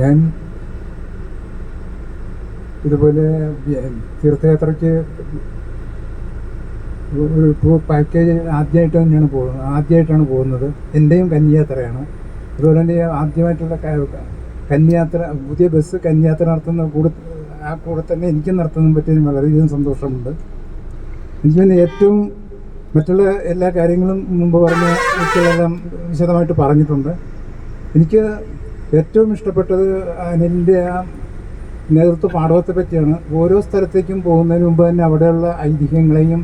ഞാൻ ഇതുപോലെ തീർത്ഥയാത്രയ്ക്ക് ഒരു ടൂർ പാക്കേജ് ആദ്യമായിട്ട് തന്നെയാണ് പോകുന്നത്. ആദ്യമായിട്ടാണ് പോകുന്നത്. എന്റെയും കന്യാത്രയാണ്. അതുപോലെ തന്നെ ആദ്യമായിട്ടുള്ള കന്യാത്ര പുതിയ ബസ് കന്യാത്ര നടത്തുന്ന കൂടെ ആ കൂടെ തന്നെ എനിക്കും നടത്തുന്നതിനെ പറ്റി വളരെയധികം സന്തോഷമുണ്ട്. എനിക്ക് തന്നെ ഏറ്റവും മറ്റുള്ള എല്ലാ കാര്യങ്ങളും മുമ്പ് പറഞ്ഞ വിശദമായിട്ട് പറഞ്ഞിട്ടുണ്ട്. എനിക്ക് ഏറ്റവും ഇഷ്ടപ്പെട്ടത് അനിലിന്റെ ആ നേതൃത്വ പാഠവത്തെ പറ്റിയാണ്. ഓരോ സ്ഥലത്തേക്കും പോകുന്നതിന് മുമ്പ് തന്നെ അവിടെയുള്ള ഐതിഹ്യങ്ങളെയും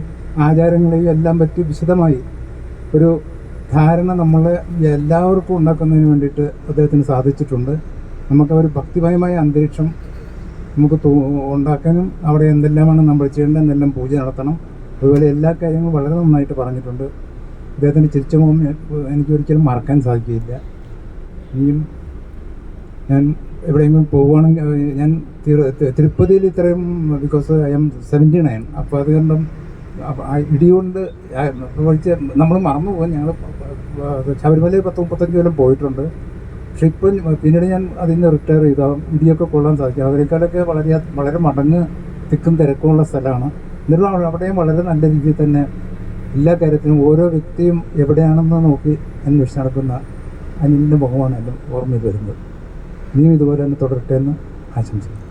ആചാരങ്ങളെയും എല്ലാം പറ്റി വിശദമായി ഒരു ധാരണ നമ്മളെ എല്ലാവർക്കും ഉണ്ടാക്കുന്നതിന് വേണ്ടിയിട്ട് അദ്ദേഹത്തിന് സാധിച്ചിട്ടുണ്ട്. നമുക്ക് ഒരു ഭക്തിപരമായ അന്തരീക്ഷം നമുക്ക് ഉണ്ടാക്കാനും അവിടെ എന്തെല്ലാമാണ് നമ്മൾ ചെയ്യേണ്ടത് എന്തെല്ലാം പൂജ നടത്തണം. അതുപോലെ എല്ലാ കാര്യങ്ങളും വളരെ നന്നായിട്ട് പറഞ്ഞിട്ടുണ്ട്. അദ്ദേഹത്തിന്റെ ചിരിച്ച മുഖം എനിക്ക് ഒരിക്കലും മറക്കാൻ സാധിക്കില്ല ഇനിയും ഞാൻ എവിടെയെങ്കിലും പോവുകയാണെങ്കിൽ ഞാൻ തിരു- തിരുപ്പതിയിൽ ഇത്രയും because I M seventy nine അപ്പോൾ അത് കണ്ടും ഇടികൊണ്ട് വിളിച്ച് നമ്മൾ മറന്നു പോകും ഞങ്ങൾ ശബരിമലയിൽ പത്ത് മുപ്പത്തഞ്ച് കൊല്ലം പോയിട്ടുണ്ട്. പക്ഷെ ഇപ്പം പിന്നീട് ഞാൻ അതിൽ നിന്ന് റിട്ടയർ ചെയ്ത ഇടിയൊക്കെ കൊള്ളാൻ സാധിക്കും അതിനേക്കാളൊക്കെ വളരെ വളരെ മടങ്ങ് തിക്കും തിരക്കുമുള്ള സ്ഥലമാണ്. എന്നിട്ടും അവിടെ- അവിടെയും വളരെ നല്ല രീതിയിൽ തന്നെ എല്ലാ കാര്യത്തിനും ഓരോ വ്യക്തിയും എവിടെയാണെന്ന് നോക്കി അന്വേഷിച്ച് നടക്കുന്ന അനിലിന്റെ മുഖമാണ് എന്റെ ഓർമ്മയിൽ വരുന്നത്. ഇനിയും ഇതുപോലെ തന്നെ തുടരട്ടെ എന്ന് ആശംസിക്കുന്നു.